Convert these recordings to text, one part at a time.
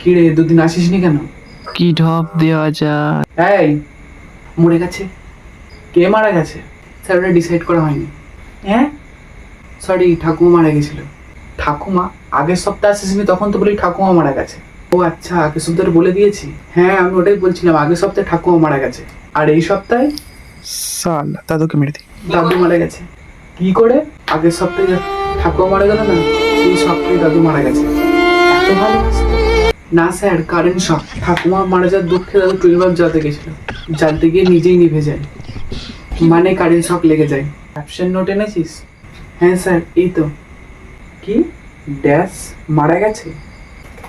কি রে দুদিন আসিসনি কেন? কি ঢপ দেওয়া যায়। এই মরে গেছে। কে মারা গেছে? স্যার ওটা ডিসাইড করা হয়নি। হ্যাঁ? সরি ঠাকুমা মারা গেছিল। ঠাকুমা আগের সপ্তাহে আসিসনি তখন তো বলি ঠাকুমা মারা গেছে। ও আচ্ছা আগের সপ্তাহে বলে দিয়েছি। হ্যাঁ আমি ওটাই বলছিলাম আগের সপ্তাহে ঠাকুমা মারা গেছে। আর এই সপ্তাহে? সাল দাদুকে মেরে দিই। দাদু মারা গেছে। কি করে? আগের সপ্তাহে ঠাকুমা মারা গেল না? এই সপ্তাহে দাদু মারা গেছে। এত ভালো না স্যার কারেন্ট শক ঠাকুমা মারা যাওয়ার দুঃখে দাদু টুয়েলভ জ্বালাতে গেছিল জ্বালতে গিয়ে নিজেই নিভে যায়। মানে কারেন্ট শক লেগে যায়। অ্যাবসেন্ট নোট এনেছিস? হ্যাঁ স্যার, এই তো। কি? ড্যাশ মারা গেছে?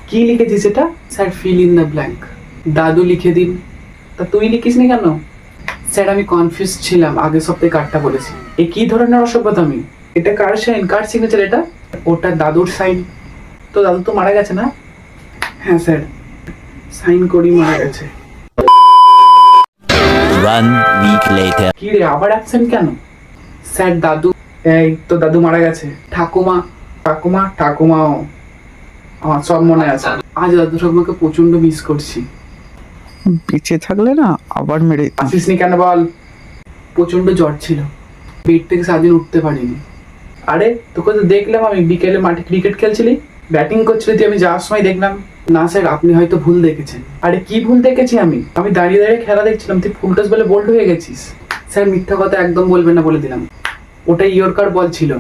কি লিখেছিস এটা? Sir fill in the blank দাদু লিখে দিন। তা তুই লিখিসনি কেন? স্যার, আমি কনফিউজ ছিলাম। আগের সপ্তাহে কার্ডটা বলেছি। এ কি ধরনের অসভ্যতা আমি এটা কার সাইন কার সিগনেচার এটা? ওটা দাদুর সাইন তো দাদু তো মারা গেছে না? হ্যাঁ স্যার। সাইন করি মারা গেছে। One week later. কি রে আবার অ্যাবসেন্ট কেন? স্যার দাদু এই তো দাদু মারা গেছে। ঠাকুমা ঠাকুমা ঠাকুমাও আমার সব মনে আছে। আজ দাদু ঠাকুমাকে প্রচণ্ড মিস করছি। বেঁচে থাকলে না আবার মেরে। আসিসনি কেন বল? প্রচণ্ড জ্বর ছিল। বেড থেকে সারাদিন উঠতে পারিনি। আরে তোকে তো দেখলাম আমি বিকেলে মাঠে ক্রিকেট খেলছিলি? ব্যাটিং করছিল যে আমি যাওয়ার সময় দেখলাম, না স্যার, আপনি হয়তো ভুল দেখেছেন। আরে, কি ভুল দেখেছি আমি? আমি দাঁড়িয়ে দাঁড়িয়ে খেলা দেখছিলাম, তুই ফুল টস বলে বোল্ড হয়ে গেছিস। স্যার, মিথ্যা কথা একদম বলবে না বলে দিলাম। ওটা ইয়র্কার বল ছিল।